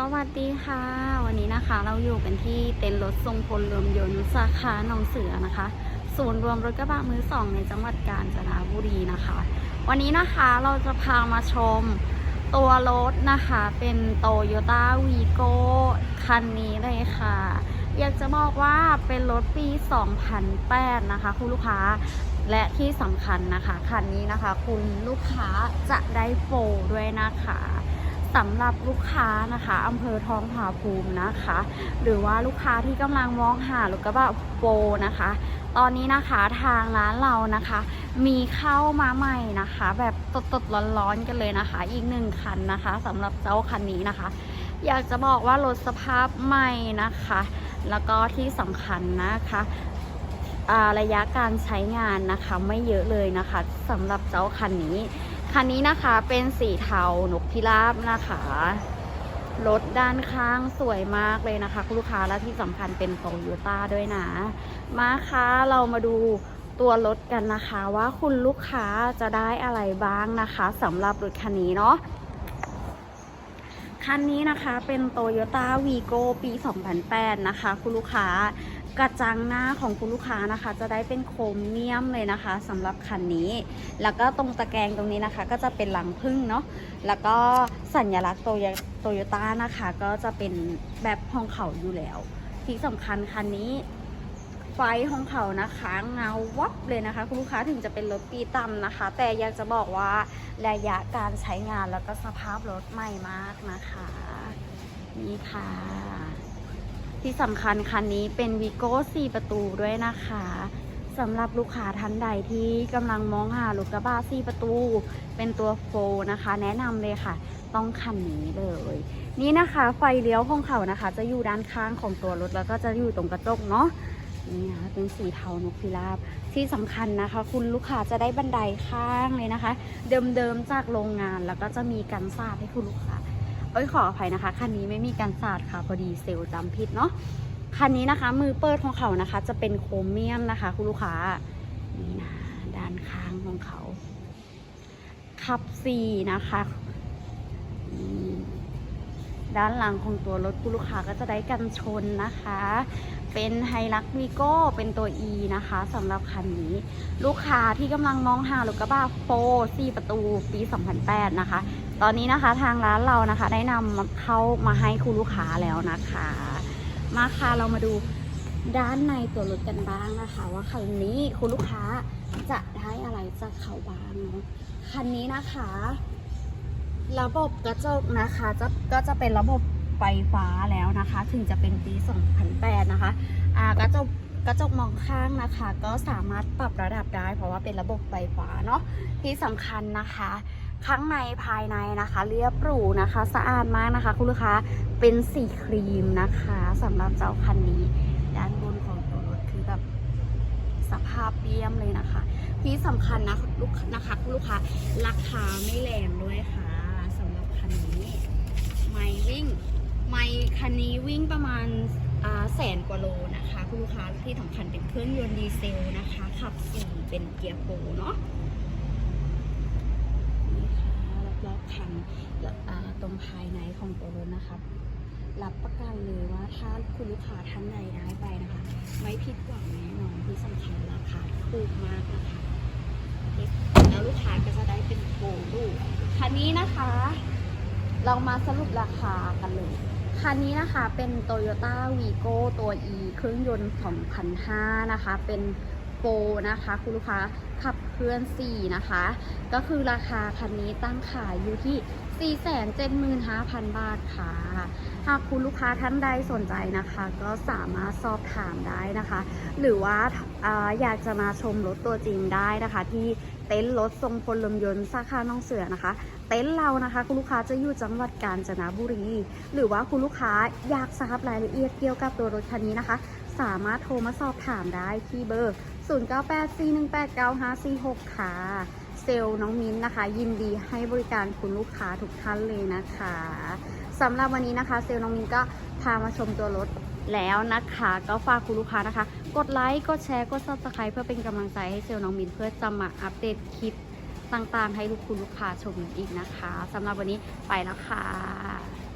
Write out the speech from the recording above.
สวัสดีค่ะ วันนี้นะคะเราอยู่กันที่เต็นท์รถทรงพลรวมยนต์สาขาหนองเสือนะคะ ศูนย์รวมรถกระบะมือสองในจังหวัดกาญจนบุรีนะคะ วันนี้นะคะเราจะพามาชมตัวรถนะคะเป็นโตโยต้าวีโก้คันนี้เลยค่ะ อยากจะบอกว่าเป็นรถปี 2008 นะคะ คุณลูกค้าและที่สำคัญนะคะ คันนี้นะคะ คุณลูกค้าจะได้โปรด้วยนะคะ สำหรับลูกค้านะคะอำเภอทองผาภูมินะคะ หรือว่าลูกค้าที่กำลังมองหารถกระบะโปรนะคะ ตอนนี้นะคะทางร้านเรานะคะ มีเข้ามาใหม่นะคะ แบบสดๆร้อนๆกันเลยนะคะ อีกหนึ่งคันนะคะสำหรับเจ้าคันนี้นะคะ อยากจะบอกว่ารถสภาพใหม่นะคะ แล้วก็ที่สำคัญนะคะระยะการใช้งานนะคะไม่เยอะเลยนะคะสำหรับเจ้าคันนี้ คันนี้นะคะเป็นสีเทานกพิราบนะคะ รถด้านข้างสวยมากเลยนะคะคุณลูกค้าและที่สำคัญเป็นโตโยต้าด้วยนะ มาคะเรามาดูตัวรถกันนะคะว่าคุณลูกค้าจะได้อะไรบ้างนะคะสำหรับรถคันนี้เนาะ คันนี้นะคะเป็นโตโยต้าวีโก้ปี 2008 นะคะ คุณลูกค้ากระจังหน้าของคุณลูกค้านะคะ จะได้เป็นโครเมียมเลยนะคะสำหรับคันนี้ แล้วก็ตรงตะแกรงตรงนี้นะคะ ก็จะเป็นหลังพึ่งเนาะแล้วก็สัญลักษณ์โตโยโตโยต้านะคะ ก็จะเป็นแบบห้องเขาอยู่แล้วที่สำคัญคันนี้ ไฟของเขานะคะเงาวับเลยนะคะ คุณลูกค้าถึงจะเป็นรถปีต่ำนะคะ แต่อยากจะบอกว่าระยะการใช้งานแล้วก็สภาพรถใหม่มากนะคะ นี่ค่ะ ที่สำคัญคันนี้เป็นวีโก้4ประตูด้วยนะคะสำหรับลูกค้าท่านใดที่กำลังมองหารถกระบะ4ประตู เป็นตัวโฟร์นะคะ แนะนำเลยค่ะ ต้องคันนี้เลย นี่นะคะ ไฟเลี้ยวของเขานะคะ จะอยู่ด้านข้างของตัวรถแล้วก็จะอยู่ตรงกระจกเนาะ นี่นะเป็นสีเทานกพิราบที่สำคัญนะคะ คุณลูกค้าจะได้บันไดข้างเลยนะคะ เดิมๆจากโรงงานแล้วก็จะมีกันสาดให้คุณลูกค้าเอ้ยขออภัยนะคะคันนี้ไม่มีกันสาดค่ะพอดีเซลล์จำผิดเนาะคันนี้นะคะมือเปิดของเขานะคะ จะเป็นโครเมียมนะคะ คุณลูกค้านี่นะด้านข้างของเขาขับสี่นะคะ ด้านหลังของตัวรถคุณลูกค้าก็จะได้กันชนนะคะ เป็นไฮรักวีโก้เป็นตัว E นะคะสำหรับคันนี้ ลูกค้าที่กำลังมองหารถกระบะโฟ4ประตูปี 2008 นะคะ ตอนนี้นะคะทางร้านเรานะคะ ได้นำเข้ามาให้คุณลูกค้าแล้วนะคะ มาค่ะเรามาดูด้านในตัวรถกันบ้างนะคะ ว่าคันนี้คุณลูกค้าจะได้อะไรจากเขาบ้างเนาะคันนี้นะคะ ระบบกระจกนะคะจะก็จะเป็นระบบไฟฟ้าแล้วนะคะ ถึงจะเป็นปี 2008 นะคะอ่ากระจกกระจกมองข้างนะคะ ก็สามารถปรับระดับได้ เพราะว่าเป็นระบบไฟฟ้าเนาะที่สำคัญนะคะข้างในภายในนะคะ เรียบหรูนะคะ สะอาดมากนะคะ คุณลูกค้าเป็นสีครีมนะคะสำหรับเจ้าคันนี้ ด้านบนของตัวรถคือแบบสภาพเยี่ยมเลยนะคะที่สำคัญนะลูกนะคะคุณลูกค้าราคาไม่แรงด้วยค่ะสำหรับคันนี้ ไม่วิ่ง ไม่ คันนี้วิ่งประมาณแสนกว่าโลนะคะคุณลูกค้าที่สำคัญเป็นเครื่องยนต์ดีเซลนะคะ ขับสี่เป็นเกียร์โฟร์เนาะนี่ค่ะรอบๆคันตรงภายในของตัวรถนะคะรับประกันเลยว่าถ้าคุณลูกค้าท่านใดได้ไปนะคะ ไม่ผิดหวังแน่นอนที่สำคัญราคาถูกมากนะคะแล้วลูกค้าก็จะได้เป็นโบลูคันนี้นะคะ เรามาสรุปราคากันเลย คันนี้นะคะเป็น Toyota Vigo ตัว E เครื่องยนต์2005นะคะ เป็นโฟนะคะ คุณลูกค้าขับเคลื่อน4นะคะ ก็คือราคาคันนี้ตั้งขายอยู่ที่ 475,000 บาทค่ะ หากคุณลูกค้าท่านใดสนใจนะคะ ก็สามารถสอบถามได้นะคะ หรือว่าอาอยากจะมาชมรถตัวจริงได้นะคะ ที่เต็นท์รถทรงพลลมยนต์สาขาน้องเสือนะคะ เต็นท์เรานะคะคุณลูกค้าจะอยู่จังหวัดกาญจนบุรี หรือว่าคุณลูกค้าอยากทราบรายละเอียดเกี่ยวกับตัวรถคันนี้นะคะ สามารถโทรมาสอบถามได้ที่เบอร์ 0984189546 ค่ะ ซลน้องมิ้นนะคะ ยินดีให้บริการคุณลูกค้าทุกท่านเลยนะคะสำหรับวันนี้นะคะ เซลน้องมิ้นก็พามาชมตัวรถแล้วนะคะ ก็ฝากคุณลูกค้านะคะ กดไลค์กดแชร์กด subscribe เพื่อเป็นกำลังใจให้เซลน้องมิ้นเพื่อจะมาอัปเดตคลิปต่างๆ ให้ทุกคุณลูกค้าชมอีกนะคะสำหรับวันนี้ไปแล้วค่ะ